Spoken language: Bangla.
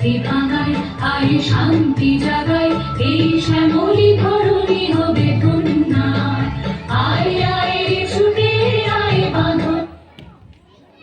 ঠিকানায় আয় শান্তি জাগায় এই শ্যামলি ধরণী